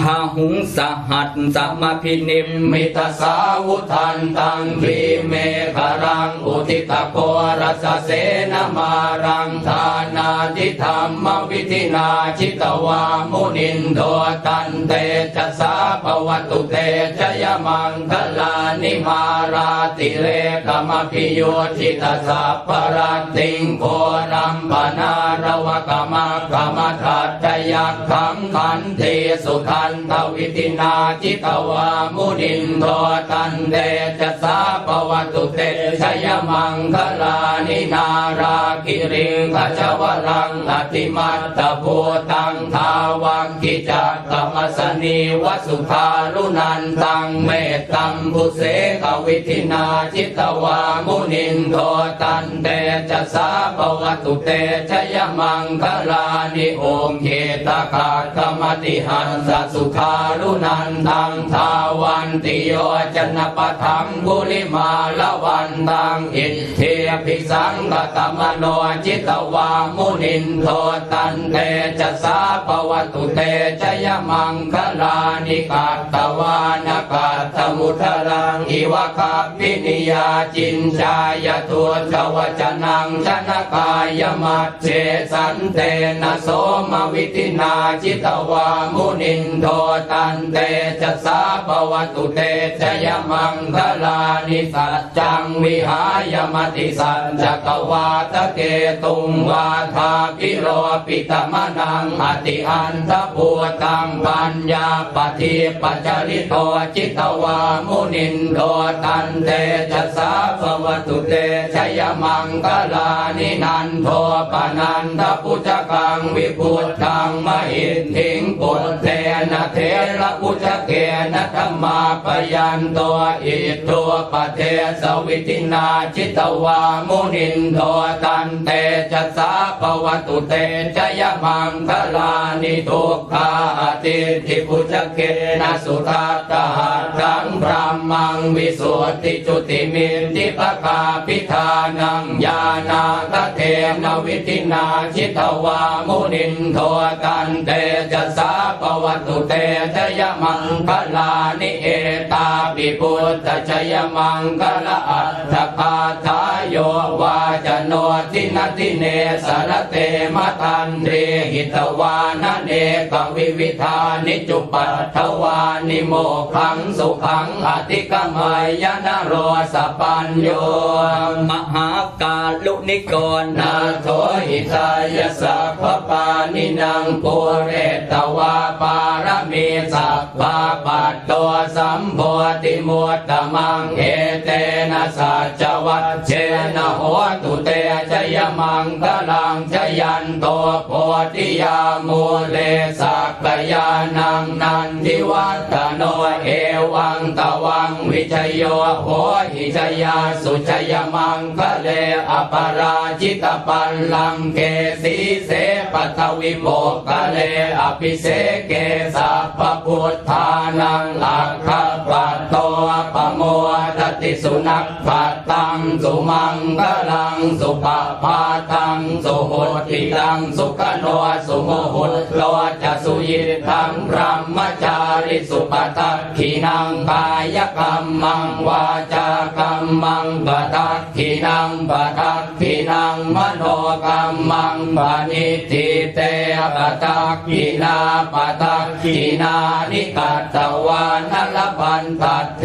พาหุงสหัสสัมาพินิมมิตสาวุทันตังคีเมฆรังอุทิตโกรัสเสนมารังทานาทิธรรมวิธินาชิตวามุนินโดตันเตจะสาปวัตุเตจยมังคลานิมาราติเรกมพิโยชิตสัพพรัตติงโครัมปนารวกมะกมทัตยักขังขันเทสุทันทวิตินาจิตวามุนินโทตันเดจะสาปวัตุเตชยมังคลานินาราคิริงขจวรังอติมัตตภูตังทาวังกิจักกมสนีวสุภารุนันตังเมตตัมภุเสกวิธินาจิตวามุนินโทตันเดจะสาปวัตุเตชยมังคลานิโอมเขตคาคมติหันสสุขารุนันตังทาวันติโยจนปะทังบุริมาละวันตังอิทเทภิสังกตมโนจิตวามุนินโทตันเตจะสาปวัตุเตชยมังคลานิกาตวานกาตมุทรังอิวะคาปินิยาจินจายตุจวจนังชนกายมัจเจสันเตนะโสมวิตินาจิตวามุนินโทตันเตจะสาปวัตุเตชยมังคลานิสัจจังวิหายมติสัจจกวาตะเกตุงวาทากิโรปิตมนังอติอันทภูตังปัญญาปฏิปัจจริโตจิตวามุนินโทตันเตจะสาปวัตุเตชยมังคลานินันโทปนันทพุจกังวิพุตตังมหินทิงปุตเทนะเทระพุจเกนะธรรมาปยันตัวอิตัวปเทสวิตินาจิตวามุนินโทตันเตจะสาปวัตุเตชยมังคลานิทุกขาติทิพุจเกนะสุทัตตหัตังพระมังวิสุทธิจุติมินทิปกาพิธานังญาณาคเท นวิตินาชิตวามุนินโทตันเตจะสาปวัตุเตชยมังคลานิเอตาปิปุตตชยมังคลาอัตถคาทายโยวาจโนทินติเนสารเตมตันเรหิตวานเนกวิวิธานิจุปัตถวานิโมขังสุขังอธิกมายนโรสปัญโยมหาการลุนิกรนาโถหิทายสัพพปานินางปุเรตวาปารมีสัพพปัตโตสัมโพธิมุตตมังเอ นะสัจวัตเชนะโหตุเตชยมังคลังชยันโตโพธิยามูเลสักยานังนันทิวัตโนเอวังตวังวิชโยโหหิชยาสุชยมังคะเลอปราจิตปัลลังเกสีเสปัทวิโมกคะเลอภิเสเกสัพพุทธานังอัคคปัตโต ทติสุนักปัตตังสุมังคลังสุปปาทังสุโหติตังสุขโนสุโมหุตโลจะสุยิทังพรหมจาริสุปตักขีนังกายกรรมังวาจากรรมังปตักขีนังปตักขีนังมโนกรรมังปณิทิเตปตักขีนาปตักขีนานิกัตตวานลปันตัดเท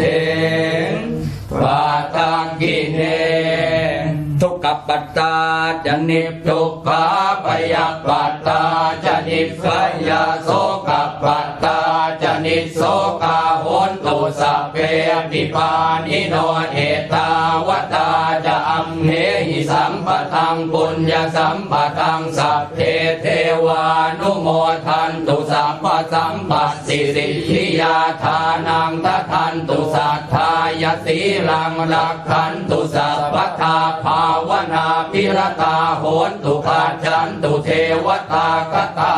ปัตตาจนิทุกขาปยาปัตตาจนิสยาโสกปัตตาจนิโสกาโหนตุสเพปิปานิโนเอตาวตาจะอัมเหหิสัมปทังปุญญสัมปทังสัพเพเทวานุโมทันตุสัพพสัมปัสสิสิทธิยาทานังททันตุสัทธา ยสีลังรักขันตุสัพพทาภาวนาพิรตาโหนตุขาจันตุเทวตากตา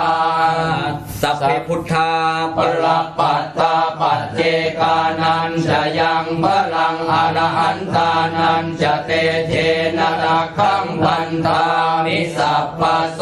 สัพพุทธาปรปัตตาปัจเจกานันจะยังพลังอรหันตานันจะเตเทนะระคังพันธามิสัพพโส